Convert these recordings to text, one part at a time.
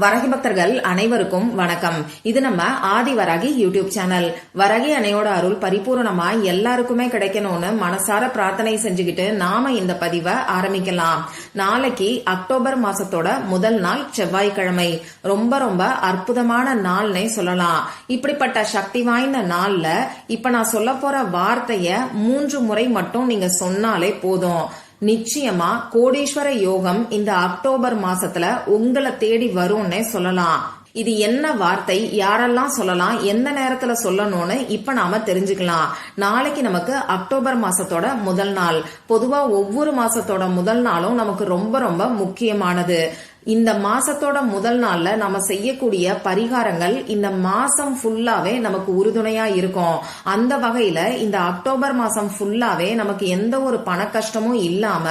வரகி பக்தர்கள் அனைவருக்கும் வணக்கம். இது நம்ம ஆதி வரகி யூடியூப் சேனல். வரகி அணையோட அருள் பரிபூர்ணமா எல்லாருக்குமே கிடைக்கணும்னு மனசார பிரார்த்தனை செஞ்சுக்கிட்டு நாம இந்த பதிவை ஆரம்பிக்கலாம். நாளைக்கு அக்டோபர் மாசத்தோட முதல் நாள் செவ்வாய்க்கிழமை. ரொம்ப ரொம்ப அற்புதமான நாள்னே சொல்லலாம். இப்படிப்பட்ட சக்தி வாய்ந்த நாள்ல இப்ப நான் சொல்ல போற வார்த்தைய மூன்று முறை மட்டும் நீங்க சொன்னாலே போதும். நிச்சயமா கோடீஸ்வர யோகம் இந்த அக்டோபர் மாசத்துல உங்களை தேடி வரும்னே சொல்லலாம். இது என்ன வார்த்தை? யாரெல்லாம் சொல்லலாம்? எந்த நேரத்துல சொல்லணும்னு இப்ப நாம தெரிஞ்சுக்கலாம். நாளைக்கு நமக்கு அக்டோபர் மாசத்தோட முதல் நாள். பொதுவா ஒவ்வொரு மாசத்தோட முதல் நாளும் நமக்கு ரொம்ப ரொம்ப முக்கியமானது. இந்த மாசத்தோட முதல் நாள்ல நம்ம செய்யக்கூடிய பரிகாரங்கள் இந்த மாசம் ஃபுல்லாவே நமக்கு உறுதுணையா இருக்கும். அந்த வகையில இந்த அக்டோபர் மாசம் ஃபுல்லாவே நமக்கு எந்த ஒரு பண கஷ்டமும் இல்லாம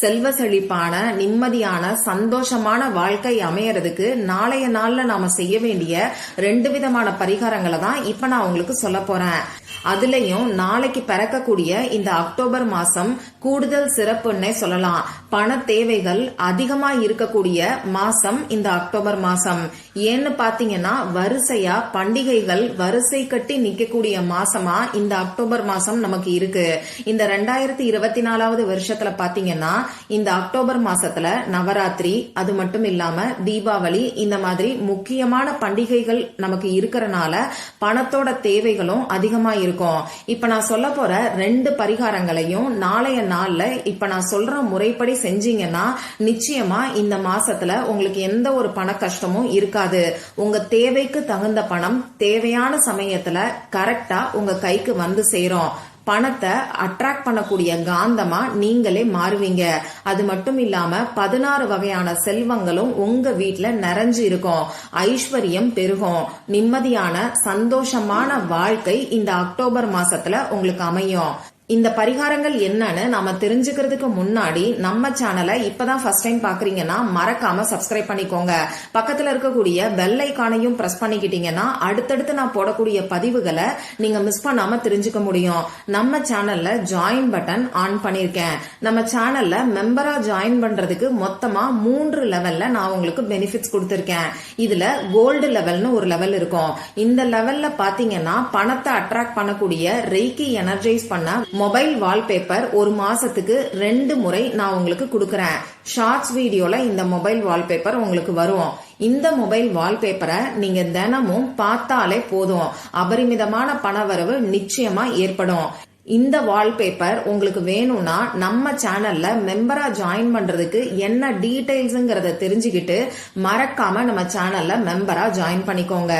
செல்வ செழிப்பான நிம்மதியான சந்தோஷமான வாழ்க்கை அமையறதுக்கு நாளைய நாள்ல நாம செய்ய வேண்டிய ரெண்டு விதமான பரிகாரங்களை தான் இப்ப நான் உங்களுக்கு சொல்ல போறேன். அதுலயும் நாளைக்கு பிறக்கக்கூடிய இந்த அக்டோபர் மாசம் கூடுதல் சிறப்புன்னே சொல்லலாம். பண தேவைகள் அதிகமா இருக்கக்கூடிய மாசம் இந்த அக்டோபர் மாசம். ஏன்னு பாத்தீங்கன்னா வரிசையா பண்டிகைகள் வரிசை கட்டி நிக்கக்கூடிய மாசமா இந்த அக்டோபர் மாசம் நமக்கு இருக்கு. இந்த ரெண்டாயிரத்தி இருபத்தி நாலாவது வருஷத்துல பாத்தீங்கன்னா இந்த அக்டோபர் மாசத்துல நவராத்திரி அது மட்டும் இல்லாம தீபாவளி இந்த மாதிரி முக்கியமான பண்டிகைகள் நமக்கு இருக்கிறனால பணத்தோட தேவைகளும் அதிகமா இருக்கும். இப்ப நான் சொல்ல போற ரெண்டு பரிகாரங்களையும் நாளைய நாள்ல இப்ப நான் சொல்ற முறைப்படி செஞ்சீங்கன்னா நிச்சயமா இந்த மாசத்துல உங்களுக்கு எந்த ஒரு பண கஷ்டமும் இருக்காது. உங்க தேவைக்கு தகுந்த பணம் தேவையான சமயத்துல கரெக்டா உங்க கைக்கு வந்து சேரும். பணத்தை அட்ராக்ட் பண்ணக்கூடிய காந்தமா நீங்களே மாறுவீங்க. அது மட்டும் இல்லாம பதினாறு வகையான செல்வங்களும் உங்க வீட்டுல நிறைஞ்சு இருக்கும். ஐஸ்வர்யம் பெருகும். நிம்மதியான சந்தோஷமான வாழ்க்கை இந்த அக்டோபர் மாசத்துல உங்களுக்கு அமையும். இந்த பரிகாரங்கள் என்னன்னு நாம தெரிஞ்சுக்கிறதுக்கு முன்னாடி நம்ம சேனலை இப்பதான் ஃபர்ஸ்ட் டைம் பாக்குறீங்கன்னா மறக்காம சப்ஸ்கிரைப் பண்ணிக்கோங்க. பக்கத்துல இருக்கக்கூடிய பெல் ஐக்கானையும் பிரஸ் பண்ணிக்கிட்டீங்கன்னா அடுத்தடுத்து நான் போடக்கூடிய பதிவுகளை நீங்க மிஸ் பண்ணாம தெரிஞ்சுக்க முடியும். நம்ம சேனல்ல ஜாயின் பட்டன் ஆன் பண்ணிருக்கேன் நம்ம சேனல்ல மெம்பரா ஜாயின் பண்றதுக்கு மொத்தமா மூன்று லெவல்ல நான் உங்களுக்கு பெனிஃபிட்ஸ் கொடுத்துருக்கேன். இதுல கோல்டு லெவல்னு ஒரு லெவல் இருக்கும். இந்த லெவல்ல பாத்தீங்கன்னா பணத்தை அட்ராக்ட் பண்ணக்கூடிய ரெய்கி எனர்ஜைஸ் பண்ண மொபைல் வால்பேப்பர் ஒரு மாசத்துக்கு ரெண்டு முறை நான் உங்களுக்கு கொடுக்கறேன். ஷார்ட்ஸ் வீடியோல இந்த மொபைல் வால்பேப்பர் உங்களுக்கு வரும். இந்த மொபைல் வால்பேப்பரை நீங்க தினமும் பார்த்தாலே போதும். அபரிமிதமான பணவரவு நிச்சயமா ஏற்படும். இந்த வால்பேப்பர் உங்களுக்கு வேணும்னா நம்ம சேனல்ல மெம்பரா ஜாயின் பண்றதுக்கு என்ன டீடைல்ஸ்ங்கிறத தெரிஞ்சுக்கிட்டு மறக்காம நம்ம சேனல்ல மெம்பரா ஜாயின் பண்ணிக்கோங்க.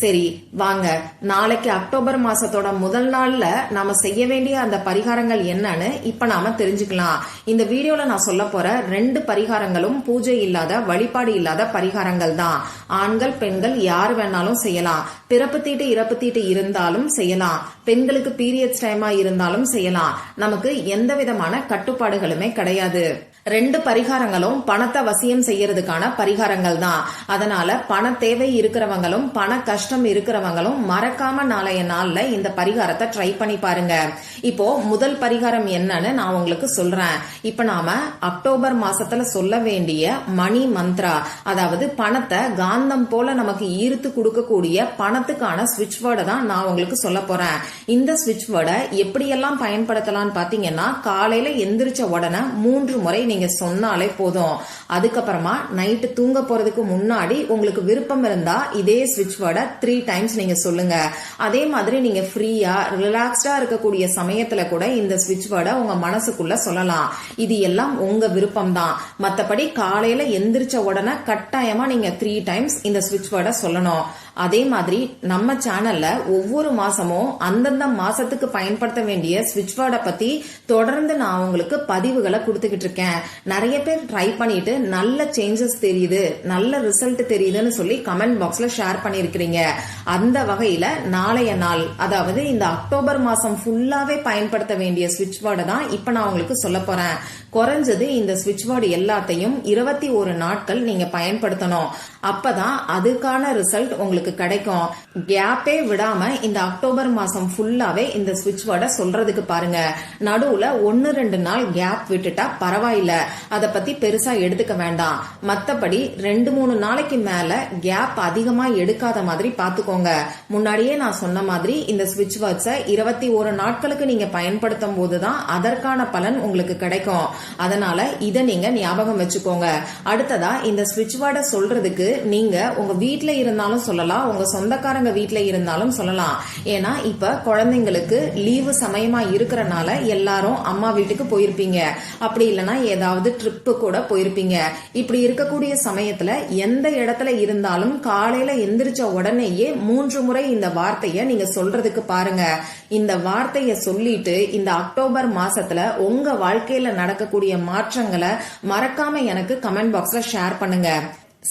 சரி வாங்க. நாளைக்கு அக்டோபர் மாசத்தோட முதல் நாள்ல நாம செய்ய வேண்டிய அந்த பரிகாரங்கள் என்னன்னு இப்ப நாம தெரிஞ்சுக்கலாம். இந்த வீடியோல நான் சொல்ல போற ரெண்டு பரிகாரங்களும் பூஜை இல்லாத வழிபாடு இல்லாத பரிகாரங்கள் தான். ஆண்கள் பெண்கள் யார் வேணாலும் செய்யலாம். பிறப்பு தீட்டு இறப்பு தீட்டு இருந்தாலும் செய்யலாம். பெண்களுக்கு பீரியட்ஸ் டைமா இருந்தாலும் செய்யலாம். நமக்கு எந்த விதமான கட்டுப்பாடுகளுமே கிடையாது. ரெண்டு பரிகாரங்களும் பணத்தை வசியம் செய்யறதுக்கான பரிகாரங்கள் தான் அதனால பண தேவை இருக்கிறவங்களும் பண கஷ்டம் இருக்கிறவங்களும் மறக்காம நாளைய நாள்ல இந்த பரிகாரத்தை ட்ரை பண்ணி பாருங்க. இப்போ முதல் பரிகாரம் என்னன்னு நான் உங்களுக்கு சொல்றேன். இப்ப நாம அக்டோபர் மாசத்துல சொல்ல வேண்டிய மணி மந்த்ரா அதாவது பணத்தை காந்தம் போல நமக்கு ஈர்த்து கொடுக்கக்கூடிய பணத்துக்கான ஸ்விட்ச் வேர்டை தான் நான் உங்களுக்கு சொல்ல போறேன். இந்த ஸ்விட்ச் வேர்டை எப்படியெல்லாம் பயன்படுத்தலாம்னு பாத்தீங்கன்னா காலையில எந்திரிச்ச உடனே மூன்று முறை நீங்க சொன்னாலே போதும். அதுக்கப்புறமா நைட்டு தூங்க போறதுக்கு முன்னாடி உங்களுக்கு விருப்பம் இருந்தா இதே ஸ்விட்ச் வேர்டை த்ரீ டைம்ஸ் நீங்க சொல்லுங்க. அதே மாதிரி நீங்க ஃப்ரீயா ரிலாக்ஸ்டா இருக்கக்கூடிய சமயத்துல கூட இந்த ஸ்விட்ச் வேர்டை உங்க மனசுக்குள்ள சொல்லலாம். இது எல்லாம் உங்க விருப்பம் தான் மத்தபடி காலையில எந்திரிச்ச உடனே கட்டாயமா நீங்க த்ரீ டைம்ஸ் இந்த ஸ்விட்ச் வேர்டை சொல்லணும். அதே மாதிரி நம்ம சேனல்ல ஒவ்வொரு மாசமும் அந்தந்த மாசத்துக்கு பயன்படுத்த வேண்டிய ஸ்விட்ச் வேர்டை பத்தி தொடர்ந்து நான் உங்களுக்கு பதிவுகளை கொடுத்துக்கிட்டு இருக்கேன். நிறைய பேர் ட்ரை பண்ணிட்டு நல்ல சேஞ்சஸ் தெரியுது நல்ல ரிசல்ட் தெரியுதுன்னு சொல்லி கமெண்ட் பாக்ஸ்ல ஷேர் பண்ணியிருக்கிறீங்க. அந்த வகையில நாளைய நாள் அதாவது இந்த அக்டோபர் மாசம் ஃபுல்லாவே பயன்படுத்த வேண்டிய ஸ்விட்ச் வேர்டை தான் இப்ப நான் உங்களுக்கு சொல்ல போறேன். குறைஞ்சது இந்த ஸ்விட்ச் போர்டு எல்லாத்தையும் இருபத்தி ஒரு நாட்கள் நீங்க பயன்படுத்தணும். அப்பதான் அதுக்கான ரிசல்ட் உங்களுக்கு கிடைக்கும். கேப்பே விடாம இந்த அக்டோபர் மாசம் ஃபுல்லாவே இந்த ஸ்விட்ச் போர்டை சொல்றதுக்கு பாருங்க. நடுவுல ஒன்னு ரெண்டு நாள் கேப் விட்டுட்டா பரவாயில்ல. அத பத்தி பெருசா எடுத்துக்க வேண்டாம். மத்தபடி ரெண்டு மூணு நாளைக்கு மேல கேப் அதிகமா எடுக்காத மாதிரி பாத்துக்கோங்க. முன்னாடியே நான் சொன்ன மாதிரி இந்த ஸ்விட்ச் வேர்ட்ஸை இருபத்தி ஒரு நாட்களுக்கு நீங்க பயன்படுத்தும் போதுதான் அதற்கான பலன் உங்களுக்கு கிடைக்கும். அதனால இதை நீங்க ஞாபகம் வச்சுக்கோங்க. அடுத்ததா இந்த ஸ்விட்ச் வேர்டை சொல்றதுக்கு நீங்க உங்க வீட்ல இருந்தாலும் சொல்லலாம் உங்க சொந்தக்காரங்க வீட்ல இருந்தாலும் சொல்லலாம். ஏன்னா இப்ப குழந்தைங்களுக்கு லீவு சமயமா இருக்கிறனால எல்லாரும் அம்மா வீட்டுக்கு போயிருப்பீங்க. அப்படி இல்லைன்னா ஏதாவது ட்ரிப்பு கூட போயிருப்பீங்க. இப்படி இருக்கக்கூடிய சமயத்துல எந்த இடத்துல இருந்தாலும் காலையில எந்திரிச்ச உடனேயே மூன்று முறை இந்த வார்த்தைய நீங்க சொல்றதுக்கு பாருங்க. இந்த வார்த்தைய சொல்லிட்டு இந்த அக்டோபர் மாசத்துல உங்க வாழ்க்கையில நடக்க நடக்கக்கூடிய மாற்றங்களை மறக்காம எனக்கு கமெண்ட் பாக்ஸ்ல ஷேர் பண்ணுங்க.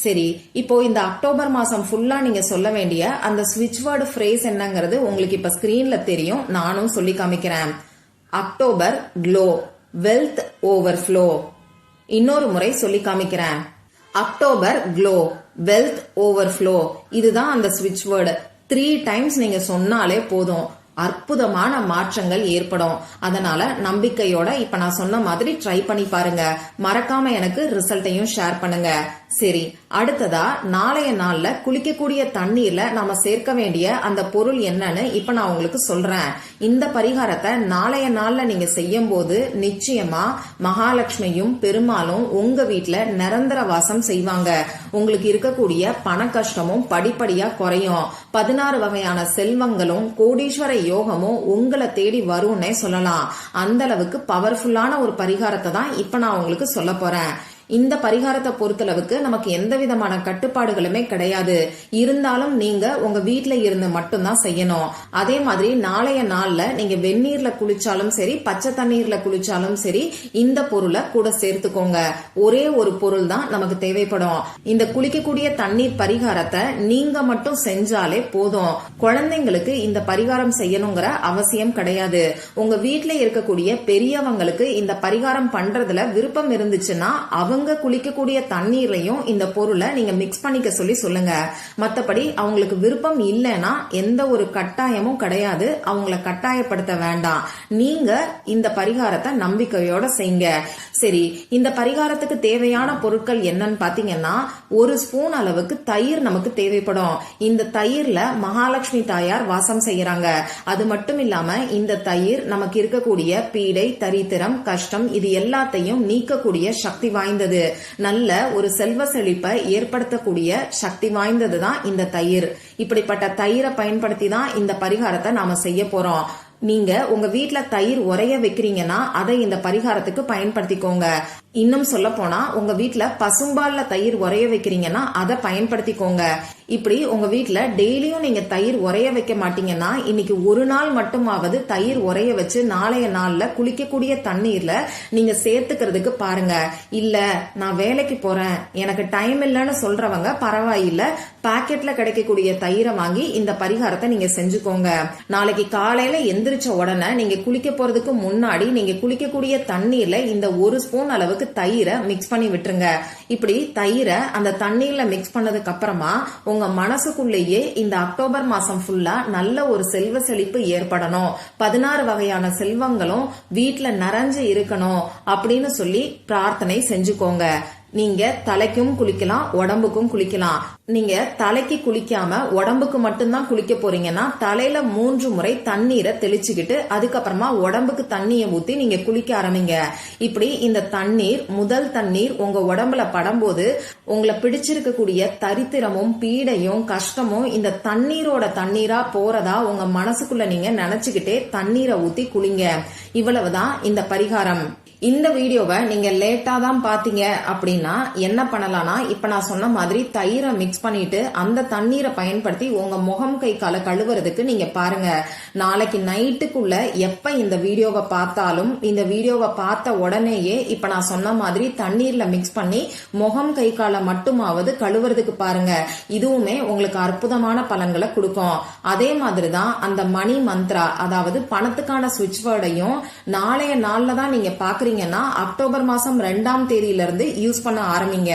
சரி இப்போ இந்த அக்டோபர் மாசம் ஃபுல்லா நீங்க சொல்ல வேண்டிய அந்த ஸ்விட்ச் வேர்டு ஃப்ரேஸ் என்னங்கிறது உங்களுக்கு இப்ப ஸ்கிரீன்ல தெரியும். நானும் சொல்லி காமிக்கிறேன். அக்டோபர் க்ளோ வெல்த் ஓவர்ஃப்ளோ இன்னொரு முறை சொல்லி காமிக்கிறேன். அக்டோபர் க்ளோ வெல்த் ஓவர்ஃப்ளோ இதுதான் அந்த ஸ்விட்ச் வேர்டு த்ரீ டைம்ஸ் நீங்க சொன்னாலே போதும். அற்புதமான மாற்றங்கள் ஏற்படும். அதனால நம்பிக்கையோட இப்ப நான் சொன்ன மாதிரி ட்ரை பண்ணி பாருங்க. மறக்காம எனக்கு ரிசல்ட்டையும் ஷேர் பண்ணுங்க. சரி அடுத்ததா நாளைய நாள்ல குளிக்கக்கூடிய தண்ணீர்ல நாம சேர்க்க வேண்டிய அந்த பொருள் என்னன்னு இப்ப நான் உங்களுக்கு சொல்றேன். இந்த பரிகாரத்தை நாளைய நாள்ல நீங்க செய்யும் போது நிச்சயமா மகாலட்சுமியும் பெருமாளும் உங்க வீட்டுல நிரந்தர வாசம் செய்வாங்க. உங்களுக்கு இருக்கக்கூடிய பண கஷ்டமும் படிப்படியா குறையும். பதினாறு வகையான செல்வங்களும் கோடீஸ்வர யோகமும் உங்களை தேடி வரும்னே சொல்லலாம். அந்த அளவுக்கு பவர்ஃபுல்லான ஒரு பரிகாரத்தை தான் இப்ப நான் உங்களுக்கு சொல்ல போறேன். இந்த பரிகாரத்தை பொறுத்தளவுக்கு நமக்கு எந்த விதமான கட்டுப்பாடுகளுமே கிடையாது. இருந்தாலும் நீங்க உங்க வீட்டுல இருந்து மட்டும்தான் செய்யணும். அதே மாதிரி நாளைய நாள்ல நீங்க வெந்நீர்ல குளிச்சாலும் சரி பச்சை தண்ணீர்ல குளிச்சாலும் சரி இந்த பொருளை கூட சேர்த்துக்கோங்க. ஒரே ஒரு பொருள் தான் நமக்கு தேவைப்படும். இந்த குளிக்கக்கூடிய தண்ணீர் பரிகாரத்தை நீங்க மட்டும் செஞ்சாலே போதும். குழந்தைங்களுக்கு இந்த பரிகாரம் செய்யணுங்கிற அவசியம் கிடையாது. உங்க வீட்டுல இருக்கக்கூடிய பெரியவங்களுக்கு இந்த பரிகாரம் பண்றதுல விருப்பம் இருந்துச்சுன்னா அவங்க குளிக்கக்கூடிய தண்ணீரையும் இந்த பொருளை நீங்க மிக்ஸ் பண்ணிக்க சொல்லி சொல்லுங்க. மத்தபடி அவங்களுக்கு விருப்பம் இல்லைன்னா எந்த ஒரு கட்டாயமும் கிடையாது. அவங்கள கட்டாயப்படுத்த வேண்டாம். நீங்க இந்த பரிகாரத்தை நம்பிக்கையோட செய்யுங்க. சரி இந்த பரிகாரத்துக்கு தேவையான பொருட்கள் என்னன்னு பாத்தீங்கன்னா ஒரு ஸ்பூன் அளவுக்கு தயிர் நமக்கு தேவைப்படும். இந்த தயிர்ல மகாலட்சுமி தாயார் வாசம் செய்யறாங்க. அது மட்டும் இல்லாம இந்த தயிர் நமக்கு இருக்கக்கூடிய பீடை தரித்திரம் கஷ்டம் இது எல்லாத்தையும் நீக்கக்கூடிய சக்தி வாய்ந்தது. நல்ல ஒரு செல்வ செழிப்பை ஏற்படுத்தக்கூடிய சக்தி வாய்ந்தது தான் இந்த தயிர். இப்படிப்பட்ட தயிரை பயன்படுத்தி தான் இந்த பரிகாரத்தை நாம செய்ய போறோம். நீங்க உங்க வீட்டுல தயிர் உரைய வைக்கிறீங்கன்னா அதை இந்த பரிகாரத்துக்கு பயன்படுத்திக்கோங்க. இன்னும் சொல்ல போனா உங்க வீட்டுல பசும்பால்ல தயிர் உரைய வைக்கிறீங்கன்னா அதை பயன்படுத்திக்கோங்க. இப்படி உங்க வீட்டுல டெய்லியும் நீங்க தயிர் உரைய வைக்க மாட்டீங்கன்னா இன்னைக்கு ஒரு நாள் மட்டுமாவது தயிர் உரைய வச்சு நாளைய நாள்ல குளிக்கக்கூடிய தண்ணீர்ல நீங்க சேர்த்துக்கிறதுக்கு பாருங்க. இல்ல நான் வேலைக்கு போறேன் எனக்கு டைம் இல்லைன்னு சொல்றவங்க பரவாயில்ல பாக்கெட்ல கிடைக்கக்கூடிய தயிரை வாங்கி இந்த பரிகாரத்தை நீங்க செஞ்சுக்கோங்க. நாளைக்கு காலையில எந்திரிச்ச உடனே நீங்க குளிக்க போறதுக்கு முன்னாடி நீங்க குளிக்கக்கூடிய தண்ணீர்ல இந்த ஒரு ஸ்பூன் அளவுக்கு தயிரை மிக்ஸ் பண்ணி விட்டுருங்க. இப்படி தயிரை அந்த தண்ணியில மிக்ஸ் பண்ணதுக்கு அப்புறமா உங்க மனசுக்குள்ளேயே இந்த அக்டோபர் மாசம் ஃபுல்லா நல்ல ஒரு செல்வ செழிப்பு ஏற்படணும். பதினாறு வகையான செல்வங்களும் வீட்டுல நிறைஞ்சு இருக்கணும் அப்படின்னு சொல்லி பிரார்த்தனை செஞ்சுக்கோங்க. நீங்க தலைக்கும் குளிக்கலாம் உடம்புக்கும் குளிக்கலாம். நீங்க தலைக்கு குளிக்காம உடம்புக்கு மட்டும்தான் குளிக்க போறீங்கன்னா தலையில மூன்று முறை தண்ணீரை தெளிச்சுக்கிட்டு அதுக்கப்புறமா உடம்புக்கு தண்ணியை ஊத்தி நீங்க குளிக்க ஆரம்பிங்க. இப்படி இந்த தண்ணீர் முதல் தண்ணீர் உங்க உடம்புல படும்போது உங்களை பிடிச்சிருக்கக்கூடிய தரித்திரமும் பீடையும் கஷ்டமும் இந்த தண்ணீரோட தண்ணீரா போறதா உங்க மனசுக்குள்ள நீங்க நினைச்சுக்கிட்டே தண்ணீரை ஊத்தி குளிங்க. இவ்வளவுதான் இந்த பரிகாரம். இந்த வீடியோவை நீங்க லேட்டா தான் பாத்தீங்க அப்படின்னா என்ன பண்ணலாம்னா இப்ப நான் சொன்ன மாதிரி தயிரை மிக்ஸ் பண்ணிட்டு அந்த தண்ணீரை பயன்படுத்தி உங்க முகம் கை காலை கழுவுறதுக்கு நீங்க பாருங்க. நாளைக்கு நைட்டுக்குள்ள எப்ப இந்த வீடியோவை பார்த்தாலும் இந்த வீடியோவை பார்த்த உடனேயே இப்ப நான் சொன்ன மாதிரி தண்ணீர்ல மிக்ஸ் பண்ணி முகம் கை காலை மட்டுமாவது கழுவுறதுக்கு பாருங்க. இதுவுமே உங்களுக்கு அற்புதமான பலன்களை கொடுக்கும். அதே மாதிரி தான் அந்த மணி மந்த்ரா அதாவது பணத்துக்கான சுவிட்ச் வேர்டையும் நாளைய நாள்ல தான் நீங்க பாக்குறீங்க. வாங்குறீங்கன்னா அக்டோபர் மாசம் ரெண்டாம் தேதியில இருந்து யூஸ் பண்ண ஆரம்பிங்க.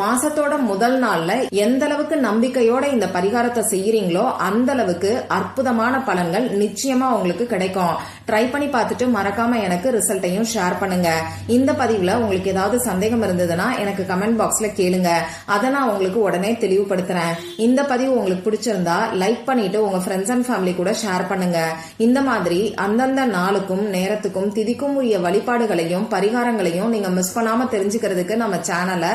மாசத்தோட முதல் நாள்ல எந்த அளவுக்கு நம்பிக்கையோட இந்த பரிகாரத்தை செய்யறீங்களோ அந்த அளவுக்கு அற்புதமான பலன்கள் நிச்சயமா உங்களுக்கு கிடைக்கும். ட்ரை பண்ணி பார்த்துட்டு மறக்காம எனக்கு ரிசல்ட்டையும் ஷேர் பண்ணுங்க. இந்த பதிவுல உங்களுக்கு ஏதாவது சந்தேகம் இருந்ததுன்னா எனக்கு கமெண்ட் பாக்ஸ்ல கேளுங்க. அதை நான் உங்களுக்கு உடனே தெளிவுபடுத்துறேன். இந்த பதிவு உங்களுக்கு பிடிச்சிருந்தா லைக் பண்ணிட்டு உங்க ஃப்ரெண்ட்ஸ் அண்ட் ஃபேமிலி கூட ஷேர் பண்ணுங்க. இந்த மாதிரி அந்தந்த நாளுக்கும் நேரத்துக்கும் திதிக்கும் உரிய வழிபாடுகளையும் பரிகாரங்களையும் நீங்க மிஸ் பண்ணாம தெரிஞ்சுக்கிறதுக்கு நம்ம சேனலை